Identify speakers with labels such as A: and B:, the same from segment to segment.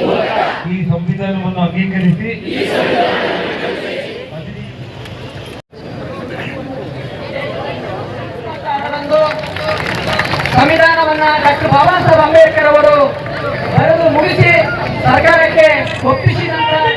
A: ಮೂಲಕ ಈ ಸಂವಿಧಾನವನ್ನು ಅಂಗೀಕರಿಸಿ
B: ಕಾರಣದಂದು ಸಂವಿಧಾನವನ್ನ ಡಾಕ್ಟರ್ ಬಾಬಾ ಸಾಹೇಬ್ ಅಂಬೇಡ್ಕರ್ ಅವರು ಬರೆದು ಮುಗಿಸಿ ಸರ್ಕಾರಕ್ಕೆ ಒಪ್ಪಿಸಿದ ನಂತರ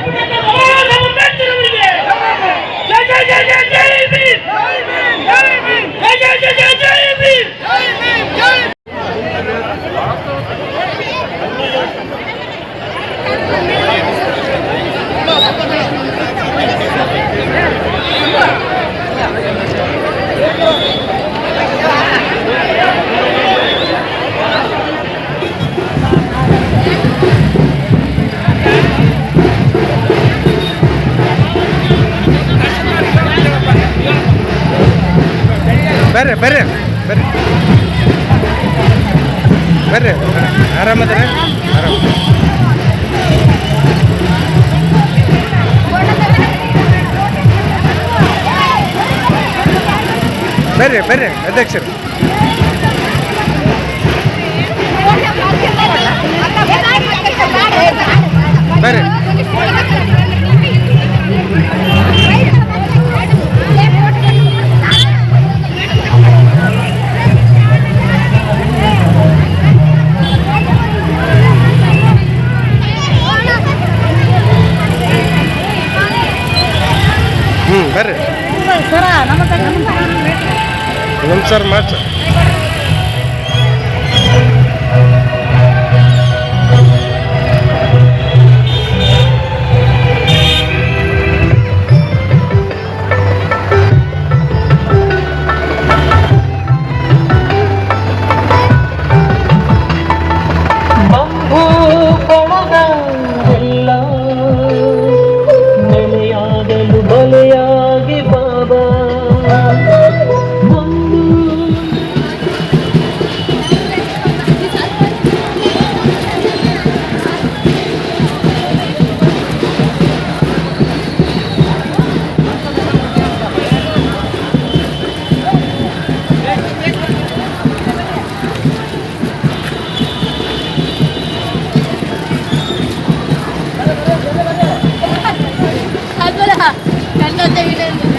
C: ಬರ್ರಿ ಬರ್ರಿ ಬರ್ರಿ. ಬರ್ರಿ ಆರಾಮದ್ರ ಆರಾಮ. ಬರ್ರಿ ಬರ್ರಿ ಅಧ್ಯಕ್ಷರು. ಬರ್ರಿ. ಒಂದು ಸರ್
D: Gönderilerini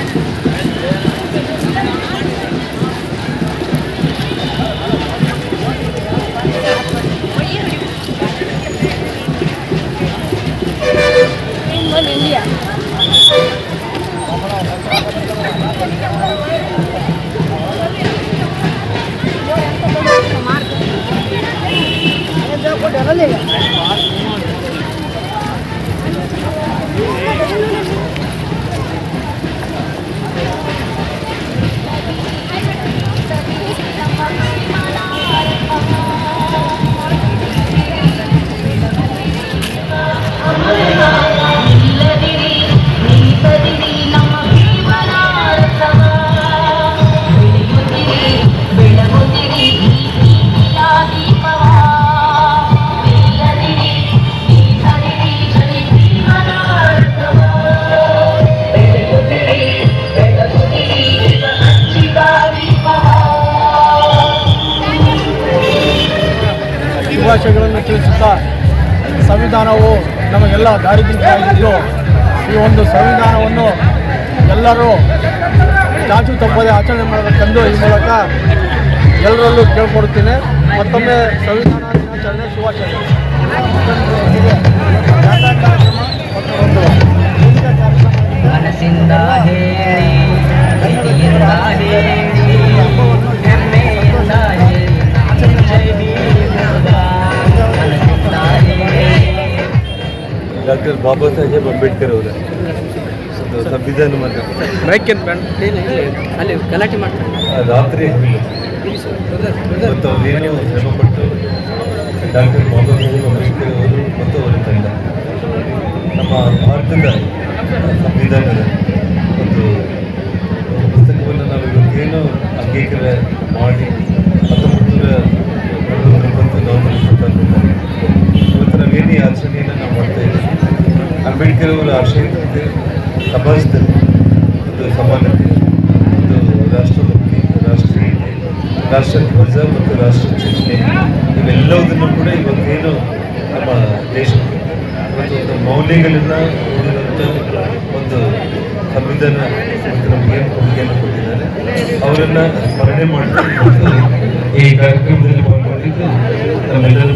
E: ಶುಭಾಶಯಗಳನ್ನು ತಿಳಿಸುತ್ತಾ ಸಂವಿಧಾನವು ನಮಗೆಲ್ಲ ದಾರಿದೀಪವಾಗಿದ್ದು ಈ ಒಂದು ಸಂವಿಧಾನವನ್ನು ಎಲ್ಲರೂ ಚಾಚು ತಪ್ಪದೆ ಆಚರಣೆ ಮಾಡಬೇಕೆಂದು ಈ ಮೂಲಕ ಎಲ್ಲರಲ್ಲೂ ಕೇಳ್ಕೊಡುತ್ತೇನೆ. ಮತ್ತೊಮ್ಮೆ ಸಂವಿಧಾನ ದಿನಾಚರಣೆ ಶುಭಾಶಯಗಳು
A: ಡಾಕ್ಟರ್ ಬಾಬಾ ಸಾಹೇಬ್ ಅಂಬೇಡ್ಕರ್ ಅವರ. ಸಂವಿಧಾನ
C: ಅಲ್ಲಿ ಗಲಾಟೆ ಮಾಡ್ತಾರೆ.
A: ರಾತ್ರಿ ಮತ್ತು ಅವರೇನು ಶ್ರಮಪಟ್ಟು ಡಾಕ್ಟರ್ ಬಾಬಾ ಸಾಹೇಬ್ ಅಂಬೇಡ್ಕರ್ ಅವರು ಮತ್ತು ಅವರ ತಂಡ. ನಮ್ಮ ಭಾರತದ ಸಂವಿಧಾನದ ಒಂದು ಪುಸ್ತಕವನ್ನು ನಾವು ಇವತ್ತೇನು ಅಂಗೀಕಾರ ಮಾಡಿ ಹತ್ತೊಂಬತ್ತು ನೂರ ನಲವತ್ತೊಂಬತ್ತು ನವೆಂಬರ್ ಇಪ್ಪತ್ತೊಂದು ಇವತ್ತು ನಾವೇನು ಆಚರಣೆಯನ್ನು ನಾವು ಅಂಬೇಡ್ಕರ್ ಅವರ ಆಶಯದಂತೆ ಸಮಾಜದಲ್ಲಿ ಒಂದು ಸಮಾನತೆ ಒಂದು ರಾಷ್ಟ್ರಭಕ್ತಿ ರಾಷ್ಟ್ರೀಯ ರಾಷ್ಟ್ರ ಧ್ವಜ ಮತ್ತು ರಾಷ್ಟ್ರ ಚಿಹ್ನೆ, ಇವೆಲ್ಲವುದನ್ನು ಕೂಡ ಇವತ್ತೇನು ನಮ್ಮ ದೇಶಕ್ಕೆ ಮತ್ತು ಮೌಲ್ಯಗಳನ್ನು ಹೊಂದಿರುವಂಥ ಒಂದು ಸಂವಿಧಾನ ಮತ್ತು ನಮಗೇನು ಕೊಡುಗೆಯನ್ನು ಕೊಟ್ಟಿದ್ದಾರೆ, ಅವರನ್ನು ಸ್ಮರಣೆ ಇವತ್ತು ಈ ಕಾರ್ಯಕ್ರಮದಲ್ಲಿ ಪಾಲ್ಗೊಂಡಿದ್ದು ನಮ್ಮೆಲ್ಲರ